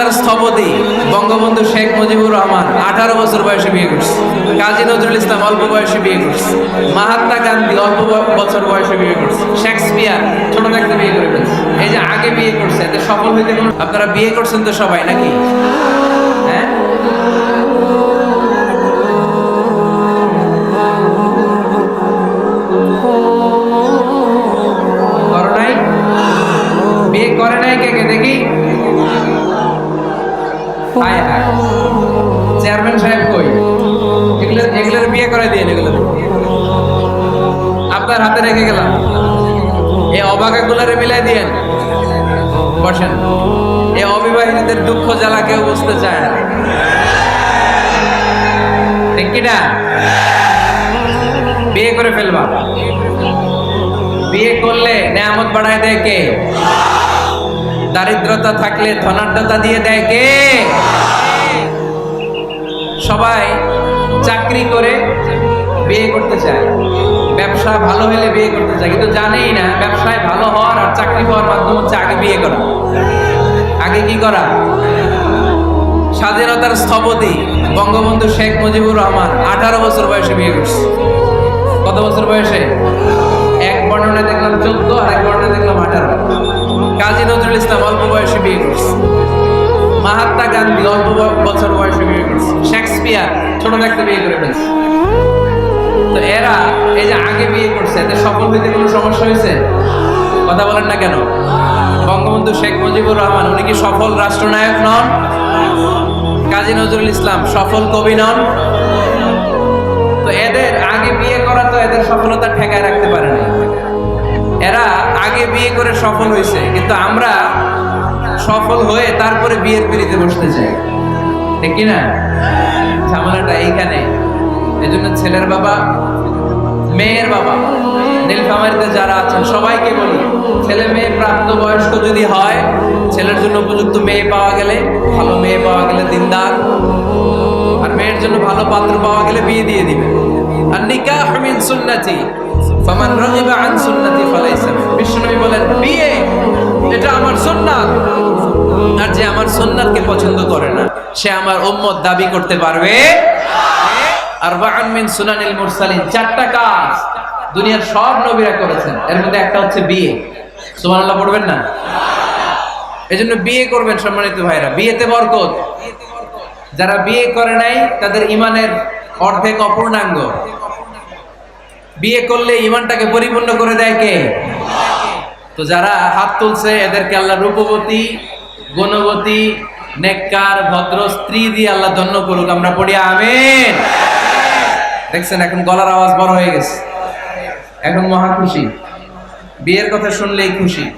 স্বাধীনতার স্থপতি বঙ্গবন্ধু শেখ মুজিবুর রহমান, আঠারো বছর বয়সে বিয়ে করছে। কাজী নজরুল ইসলাম অল্প বয়সে বিয়ে করছে। মহাত্মা গান্ধী অল্প বছর বয়সে বিয়ে করছে। শেক্সপিয়ার ছোট থাকতে বিয়ে করে এই যে আগে বিয়ে করছে, এতে সফল হইতে আপনারা বিয়ে করছেন তো সবাই নাকি? চেয়ারম্যান সাহেব কই? এগুলো এগুলোর বিয়ে করে দিয়ে এগুলো। আপনার হাতে রেখে গেলাম। এই অবাকাগুলারে মিলাই দিয়েন। বসেন। এই অবিবাহিতদের দুঃখ জ্বালা কেউ বুঝতে চায় না? বিয়ে করে ফেলবা। বিয়ে করলে নেয়ামত বাড়ায় দেয় কে? দারিদ্রতা থাকলে ধনাঢ্যতা দিয়ে দেয় কে? সবাই চাকরি করে বিয়ে করতে চায়। ব্যবসা ভালো হলে বিয়ে করতে চায়, কিন্তু জানেই না ব্যবসায় ভালো হওয়ার আর চাকরি পাওয়ার মাধ্যম হচ্ছে আগে বিয়ে করা। আগে কি করা? স্বাধীনতার স্থপতি বঙ্গবন্ধু শেখ মুজিবুর রহমান আঠারো বছর বয়সে বিয়ে করছে। কত বছর বয়সে? এক বর্ণনা নজরুল ইসলাম অল্প বয়সে বিয়ে করছে। মহাত্মা গান্ধী অল্প বছর বয়সে বিয়ে করছে। শেক্সপিয়ার, ছোট থাকতে বিয়ে করে ফেলছে। তো এরা এই যে আগে বিয়ে করছে এতে সফল হইতে কোনো সমস্যা হয়েছে? কথা বলেন না কেন? বঙ্গবন্ধু শেখ মুজিবুর রহমান, উনি কি সফল রাষ্ট্রনায়ক নন? কাজী নজরুল ইসলাম সফল কবি নন? তো এদের আগে বিয়ে করা তো এদের সফলতা ঠেকায় রাখতে করে সফল হয়েছে কিন্তু আমরা সফল হয়ে তারপরে বিয়ের পিড়িতে বসতে চাই। ঠিক না ঝামেলাটা এইখানে। এই জন্য ছেলের বাবা, মেয়ের বাবা, নীলফামারিতে যারা আছেন, সবাইকে বলি, ছেলে মেয়ে প্রাপ্ত বয়স্ক যদি হয়, ছেলের জন্য উপযুক্ত মেয়ে পাওয়া গেলে, ভালো মেয়ে পাওয়া গেলে দিনদার। আর মেয়ের জন্য ভালো পাত্র পাওয়া গেলে বিয়ে দিয়ে দিবে। আর নিকাহ মিন সুন্নতি, ফামান রাগিবা আন সুন্নতি ফালাইসা। আমার সুন্নাতকে পছন্দ করে না। সে আমার উম্মত দাবি করতে পারবে। আর মিন সুনানিল মুরসালিন, চারটা কাজ দুনিয়ার সব নবীরা করেছেন। এর মধ্যে একটা হচ্ছে বিয়ে। সুবহানাল্লাহ পড়বেন না? এজন্য বিয়ে করবেন সম্মানিত ভাইরা। বিয়েতে বরকত। যারা বিয়ে করে নাই, তাদের ইমানের অর্ধেক অপূর্ণাঙ্গ। বিয়ে করলে ইমানটাকে পরিপূর্ণ করে দেয় কে? তো যারা হাত তুলছে, এদেরকে আল্লাহ রূপবতী গুণবতী, নেককার, ভদ্র স্ত্রী দিয়ে আল্লাহ ধন্য করুক, আমরা পড়ি আমেন। দেখছেন, এখন গলার আওয়াজ বড় হয়ে গেছে। এখন মহা খুশি। বিয়ের কথা শুনলেই খুশি।